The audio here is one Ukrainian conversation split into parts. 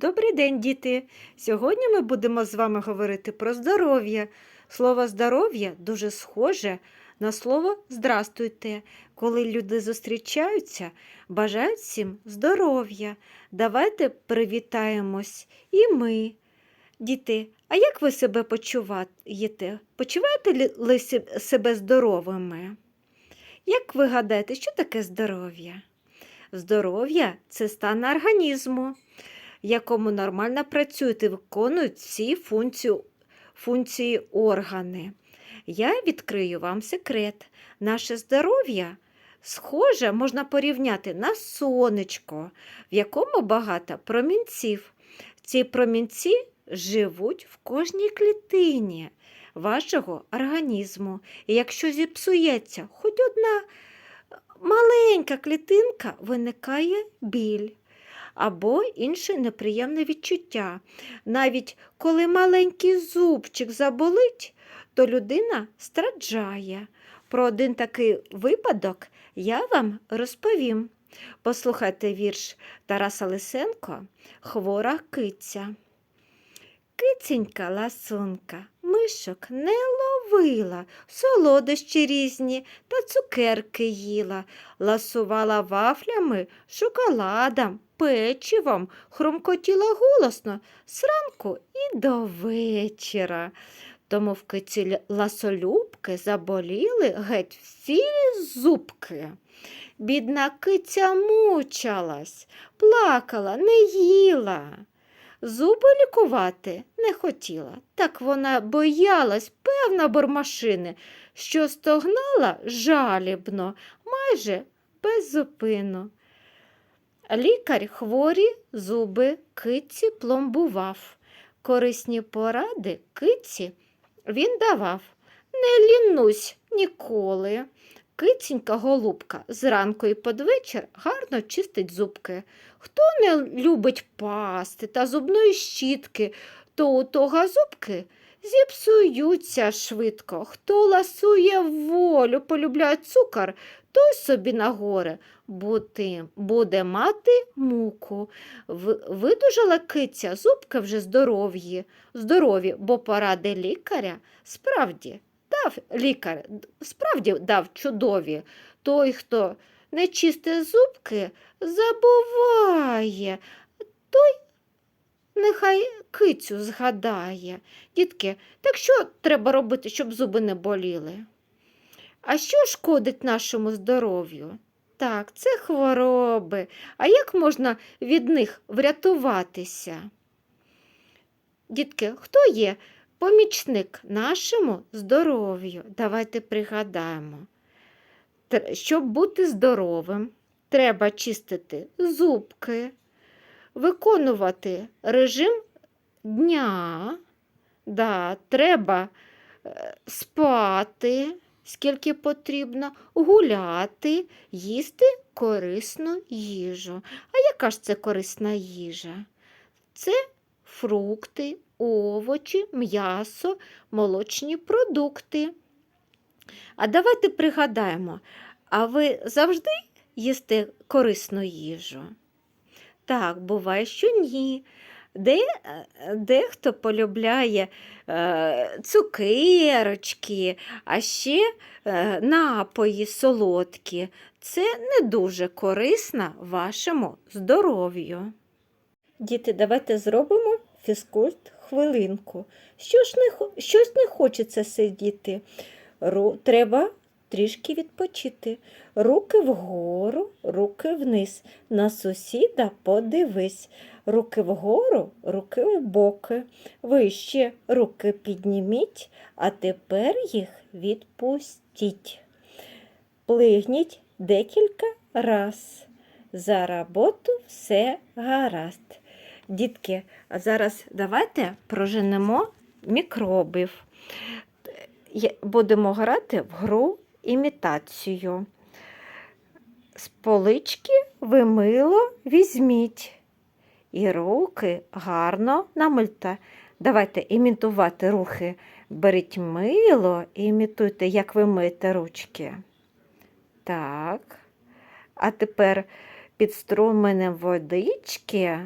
Добрий день, діти! Сьогодні ми будемо з вами говорити про здоров'я. Слово здоров'я дуже схоже на слово здрастуйте. Коли люди зустрічаються, бажають всім здоров'я. Давайте привітаємось і ми. Діти, а як ви себе почуваєте? Почуваєте ли себе здоровими? Як ви гадаєте, що таке здоров'я? Здоров'я це стан організму в якому нормально працюють і виконують всі функції, функції органи. Я відкрию вам секрет. Наше здоров'я схоже можна порівняти на сонечко, в якому багато промінців. Ці промінці живуть в кожній клітині вашого організму. І якщо зіпсується хоч одна маленька клітинка, виникає біль або інше неприємне відчуття. Навіть коли маленький зубчик заболить, то людина страждає. Про один такий випадок я вам розповім. Послухайте вірш Тараса Лисенко Хвора киця. Киценька ласунка мишок не ловила, солодощі різні та цукерки їла, ласувала вафлями, шоколадом, печивом, хрумкотіла голосно зранку і до вечора. Тому в киці ласолюбки заболіли геть всі зубки. Бідна киця мучалась, плакала, не їла. Зуби лікувати не хотіла, так вона боялась, певна бормашини, що стогнала жалібно, майже без зупину. Лікар хворі зуби киці пломбував. Корисні поради киці він давав. Не лінусь ніколи. Кицінька голубка зранку і подвечір гарно чистить зубки. Хто не любить пасти та зубної щітки, то у того зубки зіпсуються швидко. Хто ласує волю, полюбляє цукор, той собі на горе бути, буде мати муку. Видужала киця, зубки вже здоров'ї, здорові, бо поради лікаря справді дав лікар, справді дав чудові. Той, хто не чистить зубки, забуває. Той нехай кицю згадає. Дітки, так що треба робити, щоб зуби не боліли? А що шкодить нашому здоров'ю? Так, це хвороби. А як можна від них врятуватися? Дітки, хто є помічник нашому здоров'ю? Давайте пригадаємо. Щоб бути здоровим, треба чистити зубки, виконувати режим дня, да, треба е, спати, скільки потрібно, гуляти, їсти корисну їжу. А яка ж це корисна їжа? Це фрукти, овочі, м'ясо, молочні продукти. А давайте пригадаємо, а ви завжди їсте корисну їжу? Так, буває, що ні. Де, е, дехто полюбляє е, цукерочки, а ще е, напої солодкі. Це не дуже корисно вашому здоров'ю. Діти, давайте зробимо фізкульт хвилинку. Що ж не, щось не хочеться сидіти. Ру, треба трішки відпочити. Руки вгору, руки вниз. На сусіда подивись. Руки вгору, руки в боки. Вище руки підніміть, а тепер їх відпустіть. Плигніть декілька раз. За роботу все гаразд. Дітки, а зараз давайте проженемо мікробів. Будемо грати в гру імітацію. З полички ви мило візьміть і руки гарно намильте. Давайте імітувати рухи. Беріть мило і імітуйте, як ви миєте ручки. Так. А тепер під струменем водички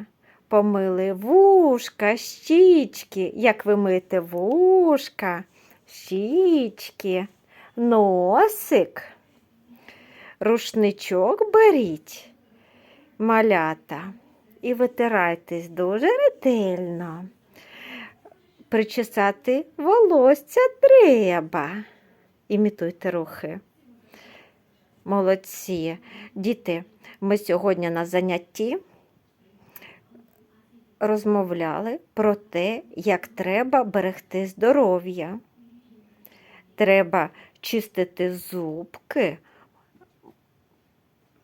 помили вушка, щічки. Як ви миєте вушка, щічки, носик, рушничок беріть, малята, і витирайтесь дуже ретельно. Причесати волосся треба. Імітуйте рухи. Молодці. Діти, ми сьогодні на занятті розмовляли про те, як треба берегти здоров'я. Треба чистити зубки,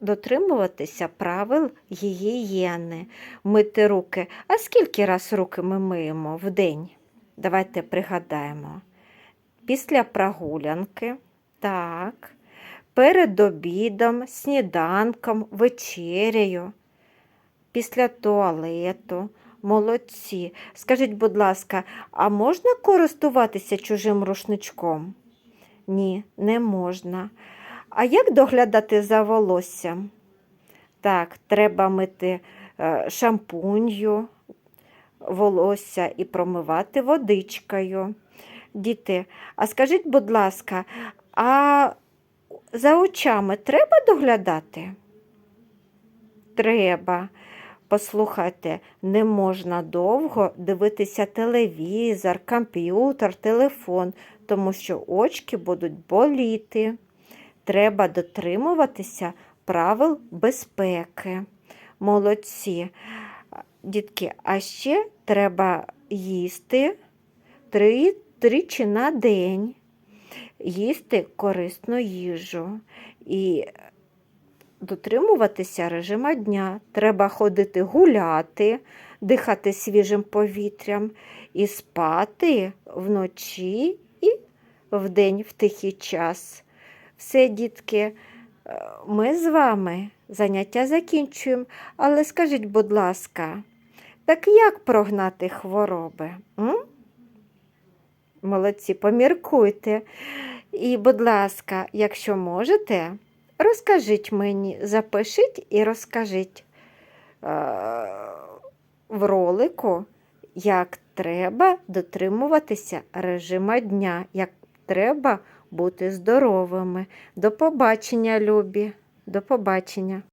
дотримуватися правил гігієни, мити руки. А скільки раз руки ми миємо в день? Давайте пригадаємо. Після прогулянки, так, перед обідом, сніданком, вечерею, після туалету. Молодці. Скажіть, будь ласка, а можна користуватися чужим рушничком? Ні, не можна. А як доглядати за волоссям? Так, треба мити е, шампунью волосся і промивати водичкою. Діти, а скажіть, будь ласка, а за очами треба доглядати? Треба. Послухайте, не можна довго дивитися телевізор, комп'ютер, телефон, тому що очки будуть боліти. Треба дотримуватися правил безпеки. Молодці. Дітки, а ще треба їсти три, тричі на день, їсти корисну їжу і дотримуватися режима дня. Треба ходити гуляти, дихати свіжим повітрям і спати вночі і вдень в тихий час. Все, дітки, е, ми з вами заняття закінчуємо, але скажіть, будь ласка, так як прогнати хвороби? М? Молодці, поміркуйте. І, будь ласка, якщо можете, розкажіть мені, запишіть і розкажіть е- в ролику, як треба дотримуватися режима дня, як треба бути здоровими. До побачення, любі. До побачення.